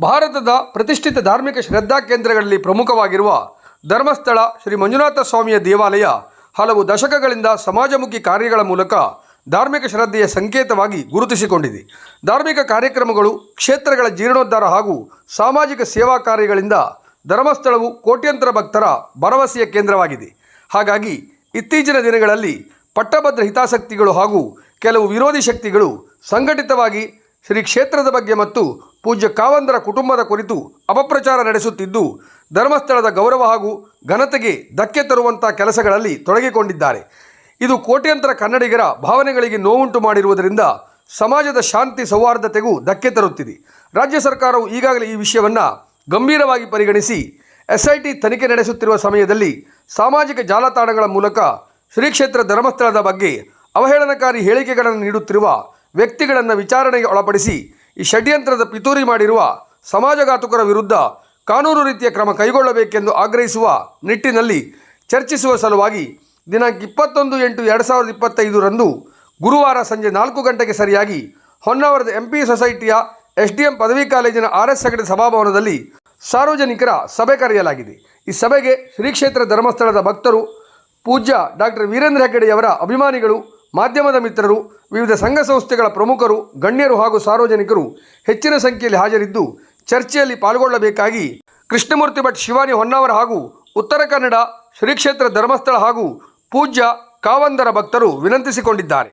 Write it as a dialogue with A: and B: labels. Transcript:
A: ಭಾರತದ ಪ್ರತಿಷ್ಠಿತ ಧಾರ್ಮಿಕ ಶ್ರದ್ಧಾ ಕೇಂದ್ರಗಳಲ್ಲಿ ಪ್ರಮುಖವಾಗಿರುವ ಧರ್ಮಸ್ಥಳ ಶ್ರೀ ಮಂಜುನಾಥ ಸ್ವಾಮಿಯ ದೇವಾಲಯ ಹಲವು ದಶಕಗಳಿಂದ ಸಮಾಜಮುಖಿ ಕಾರ್ಯಗಳ ಮೂಲಕ ಧಾರ್ಮಿಕ ಶ್ರದ್ಧೆಯ ಸಂಕೇತವಾಗಿ ಗುರುತಿಸಿಕೊಂಡಿದೆ. ಧಾರ್ಮಿಕ ಕಾರ್ಯಕ್ರಮಗಳು ಕ್ಷೇತ್ರಗಳ ಜೀರ್ಣೋದ್ಧಾರ ಹಾಗೂ ಸಾಮಾಜಿಕ ಸೇವಾ ಕಾರ್ಯಗಳಿಂದ ಧರ್ಮಸ್ಥಳವು ಕೋಟ್ಯಂತರ ಭಕ್ತರ ಭರವಸೆಯ ಕೇಂದ್ರವಾಗಿದೆ. ಹಾಗಾಗಿ ಇತ್ತೀಚಿನ ದಿನಗಳಲ್ಲಿ ಪಟ್ಟಭದ್ರ ಹಿತಾಸಕ್ತಿಗಳು ಹಾಗೂ ಕೆಲವು ವಿರೋಧಿ ಶಕ್ತಿಗಳು ಸಂಘಟಿತವಾಗಿ ಶ್ರೀ ಕ್ಷೇತ್ರದ ಬಗ್ಗೆ ಮತ್ತು ಪೂಜ್ಯ ಕಾವಂದರ ಕುಟುಂಬದ ಕುರಿತು ಅಪಪ್ರಚಾರ ನಡೆಸುತ್ತಿದ್ದು, ಧರ್ಮಸ್ಥಳದ ಗೌರವ ಹಾಗೂ ಘನತೆಗೆ ಧಕ್ಕೆ ತರುವಂಥ ಕೆಲಸಗಳಲ್ಲಿ ತೊಡಗಿಕೊಂಡಿದ್ದಾರೆ. ಇದು ಕೋಟ್ಯಂತರ ಕನ್ನಡಿಗರ ಭಾವನೆಗಳಿಗೆ ನೋವುಂಟು ಮಾಡಿರುವುದರಿಂದ ಸಮಾಜದ ಶಾಂತಿ ಸೌಹಾರ್ದತೆಗೂ ಧಕ್ಕೆ ತರುತ್ತಿದೆ. ರಾಜ್ಯ ಸರ್ಕಾರವು ಈಗಾಗಲೇ ಈ ವಿಷಯವನ್ನು ಗಂಭೀರವಾಗಿ ಪರಿಗಣಿಸಿ ಎಸ್ ಐ ಟಿ ತನಿಖೆ ನಡೆಸುತ್ತಿರುವ ಸಮಯದಲ್ಲಿ ಸಾಮಾಜಿಕ ಜಾಲತಾಣಗಳ ಮೂಲಕ ಶ್ರೀ ಕ್ಷೇತ್ರ ಧರ್ಮಸ್ಥಳದ ಬಗ್ಗೆ ಅವಹೇಳನಕಾರಿ ಹೇಳಿಕೆಗಳನ್ನು ನೀಡುತ್ತಿರುವ ವ್ಯಕ್ತಿಗಳನ್ನು ವಿಚಾರಣೆಗೆ ಒಳಪಡಿಸಿ ಈ ಷಡ್ಯಂತ್ರದ ಪಿತೂರಿ ಮಾಡಿರುವ ಸಮಾಜಘಾತುಕರ ವಿರುದ್ಧ ಕಾನೂನು ರೀತಿಯ ಕ್ರಮ ಕೈಗೊಳ್ಳಬೇಕೆಂದು ಆಗ್ರಹಿಸುವ ನಿಟ್ಟಿನಲ್ಲಿ ಚರ್ಚಿಸುವ ಸಲುವಾಗಿ ದಿನಾಂಕ ಇಪ್ಪತ್ತೊಂದು ಎಂಟು ಎರಡು ಸಾವಿರದ ಇಪ್ಪತ್ತೈದರಂದು ಗುರುವಾರ ಸಂಜೆ ನಾಲ್ಕು ಗಂಟೆಗೆ ಸರಿಯಾಗಿ ಹೊನ್ನಾವರದ ಎಂ ಪಿ ಸೊಸೈಟಿಯ ಎಸ್ ಡಿ ಎಂ ಪದವಿ ಕಾಲೇಜಿನ ಆರ್ ಎಸ್ ಹೆಗಡೆ ಸಭಾಭವನದಲ್ಲಿ ಸಾರ್ವಜನಿಕರ ಸಭೆ ಕರೆಯಲಾಗಿದೆ. ಈ ಸಭೆಗೆ ಶ್ರೀ ಕ್ಷೇತ್ರ ಧರ್ಮಸ್ಥಳದ ಭಕ್ತರು, ಪೂಜ್ಯ ಡಾಕ್ಟರ್ ವೀರೇಂದ್ರ ಹೆಗ್ಗಡೆಯವರ ಅಭಿಮಾನಿಗಳು ಮಾಧ್ಯಮದ ಮಿತ್ರರು, ವಿವಿಧ ಸಂಘ ಸಂಸ್ಥೆಗಳ ಪ್ರಮುಖರು, ಗಣ್ಯರು ಹಾಗೂ ಸಾರ್ವಜನಿಕರು ಹೆಚ್ಚಿನ ಸಂಖ್ಯೆಯಲ್ಲಿ ಹಾಜರಿದ್ದು ಚರ್ಚೆಯಲ್ಲಿ ಪಾಲ್ಗೊಳ್ಳಬೇಕಾಗಿ ಕೃಷ್ಣಮೂರ್ತಿ ಭಟ್ ಶಿವಾನಿ ಹೊನ್ನಾವರ ಹಾಗೂ ಉತ್ತರ ಕನ್ನಡ ಶ್ರೀ ಕ್ಷೇತ್ರ ಧರ್ಮಸ್ಥಳ ಹಾಗೂ ಪೂಜ್ಯ ಕಾವಂದರ ಭಕ್ತರು ವಿನಂತಿಸಿಕೊಂಡಿದ್ದಾರೆ.